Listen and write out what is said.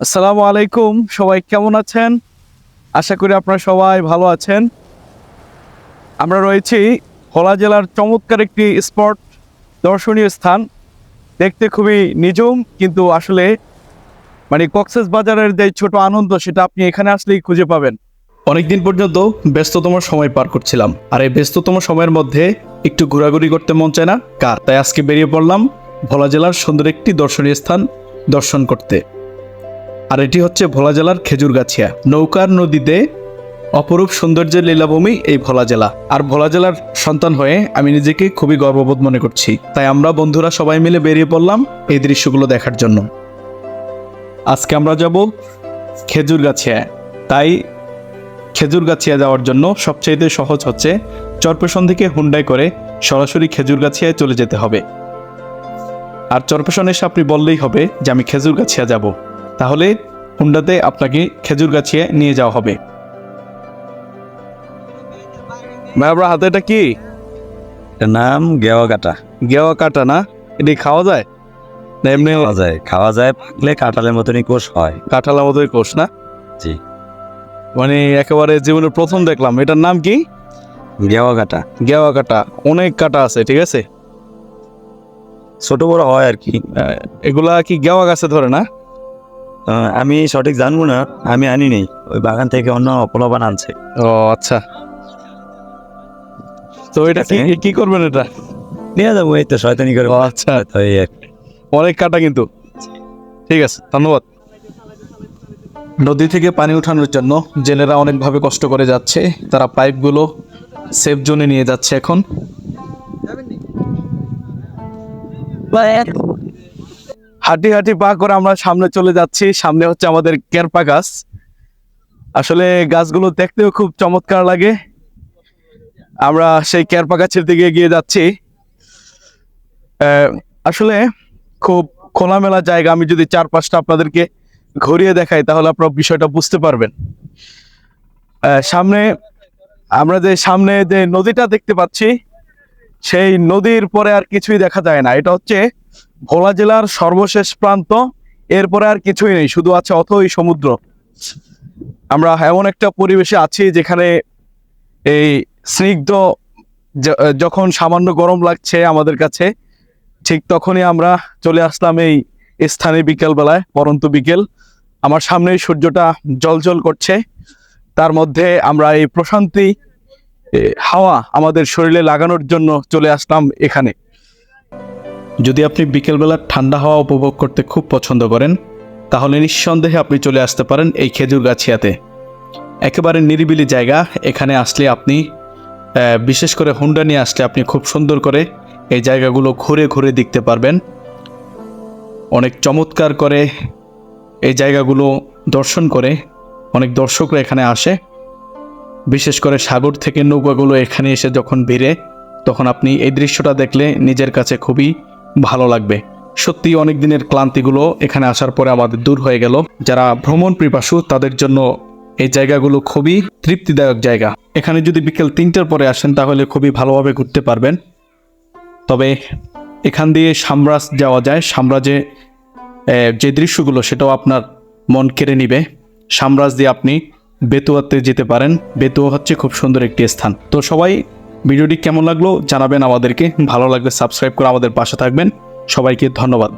আসসালামু আলাইকুম, সবাই কেমন আছেন? আশা করি আপনারা সবাই ভালো আছেন। আমরা রয়েছি ভোলা জেলার চমৎকার একটি স্পট, দর্শনীয় স্থান। দেখতে খুবই নিজম কিন্তু আসলে মানে কক্সেস বাজারের যে ছোট আনন্দ, সেটা আপনি এখানে আসলেই খুঁজে পাবেন। অনেকদিন পর্যন্ত ব্যস্ততম সময় পার করছিলাম। আর এই ব্যস্ততম সময়ের মধ্যে একটু ঘোরাঘুরি করতে মন চায় না? কার? তাই আজকে বেরিয়ে পড়লাম ভোলা জেলার সুন্দর একটি দর্শনীয় স্থান দর্শন করতে। আর এটি হচ্ছে ভোলা জেলার খেজুরগাছিয়া। নৌকার নদীতে অপরূপ সৌন্দর্যের লীলাভূমি এই ভোলা জেলা। আর ভোলা জেলার সন্তান হয়ে আমি নিজেকে খুবই গর্ববোধ মনে করছি। তাই আমরা বন্ধুরা সবাই মিলে বেরিয়ে পড়লাম এই দৃশ্যগুলো দেখার জন্য। আজকে আমরা যাব খেজুরগাছিয়া। তাই খেজুরগাছিয়া যাওয়ার জন্য সবচাইতে সহজ হচ্ছে চরপেশন থেকে হুন্ডাই করে সরাসরি খেজুরগাছিয়ায় চলে যেতে হবে। আর চরপেশন এসে আপনি বললেই হবে যে আমি খেজুরগাছিয়া যাব। তাহলে হুন্ডাতে আপনাকে খেজুরগাছিয়া নিয়ে যাওয়া হবে। ভাই আপনার হাতে এটা কি? নাম গেওয়া কাটা। গেওয়া কাটা না? এটি খাওয়া যায়? না এমনি খাওয়া যায়। খাওয়া যায় পাকলে কাঁঠালের মতনই কোষ হয়। কাঁঠালের মতোই কোষ না? জি। মানে একেবারে জীবনের প্রথম দেখলাম। এটার নাম কি? গেওয়া কাটা। গেওয়া কাটা। অনেক কাটা আছে ঠিক আছে? ছোট বড় হয় আর কি। এগুলা কি গেওয়া গাছে ধরে না? আমি সঠিক জানব না আমি আনি নেই। ওই বাগান থেকে অন্য অপলবান আনছে। ও আচ্ছা। তো এটা কি আছে। করবেন এটা? নিয়ে যাব এই তো শয়তানি করে ও আচ্ছা। তো এই আর কি। অনেক কাটা কিন্তু। ঠিক আছে ধন্যবাদ। নদী থেকে পানি উঠানোর জন্য জেলেরা অনেকভাবে কষ্ট করে যাচ্ছে। তারা পাইপগুলো সেফ জোনে নিয়ে যাচ্ছে এখন। হাঁটি হাঁটি পা করে আমরা সামনে চলে যাচ্ছি। সামনে হচ্ছে আমাদের কেরপা গাছ। আসলে গাছগুলো দেখতেও খুব চমৎকার লাগে। আমরা সেই কেরপা গাছের দিকে এগিয়ে যাচ্ছি। আসলে খুব খোলামেলা জায়গা। আমি যদি চার পাঁচটা আপনাদেরকে ঘুরিয়ে দেখাই, তাহলে আপনারা বিষয়টা বুঝতে পারবেন। সামনে আমরা যে সামনে যে নদীটা দেখতে পাচ্ছি, সেই নদীর পরে আর কিছুই দেখা যায় না। এটা হচ্ছে ভোলা জেলার সর্বশেষ প্রান্ত, এরপরে আর কিছুই নেই, শুধু আছে অথই সমুদ্র। আমরা এমন একটা পরিবেশে আছি যেখানে এই স্নিগ্ধ যখন সামান্য গরম লাগছে আমাদের কাছে, ঠিক তখনই আমরা চলে আসলাম এই স্থানে বিকেল বেলায় পরন্ত বিকেল। আমার সামনেই সূর্যটা জলজল করছে। তার মধ্যে আমরা এই প্রশান্তি হাওয়া আমাদের শরীরে লাগানোর জন্য চলে আসলাম এখানে। যদি আপনি বিকেলবেলা ঠান্ডা হাওয়া উপভোগ করতে খুব পছন্দ করেন, তাহলে নিঃসন্দেহে আপনি চলে আসতে পারেন এই খেজুর গাছিয়াতে একেবারে নিরিবিলি জায়গা, এখানে আসলে আপনি বিশেষ করে হুন্ডা নিয়ে আসলে আপনি খুব সুন্দর করে এই জায়গাগুলো ঘুরে ঘুরে দেখতে পারবেন। অনেক চমৎকার করে এই জায়গাগুলো দর্শন করে অনেক দর্শকরা এখানে আসে। বিশেষ করে সাগর থেকে নৌকাগুলো এখানে এসে যখন ভিড়ে, তখন আপনি এই দৃশ্যটা দেখলে নিজের কাছে খুবই ভালো লাগবে। সত্যি অনেক দিনের ক্লান্তিগুলো এখানে আসার পরে আমাদের দূর হয়ে গেল। যারা ভ্রমণ পিপাসু তাদের জন্য এই জায়গাগুলো খুবই তৃপ্তিদায়ক জায়গা। এখানে যদি বিকেল তিনটার পরে আসেন তাহলে খুবই ভালোভাবে ঘুরতে পারবেন। তবে এখান দিয়ে সামরাজ যাওয়া যায়। সাম্রাজে আহ, যে দৃশ্যগুলো সেটাও আপনার মন কেড়ে নিবে। সামরাজ দিয়ে আপনি বেতুয়াতে যেতে পারেন। বেতুয়া হচ্ছে খুব সুন্দর একটি স্থান। তো সবাই ভিডিওটি কেমন লাগল জানাবেন আমাদেরকে। ভালো লাগলে সাবস্ক্রাইব করে আমাদের পাশে থাকবেন। সবাইকে ধন্যবাদ।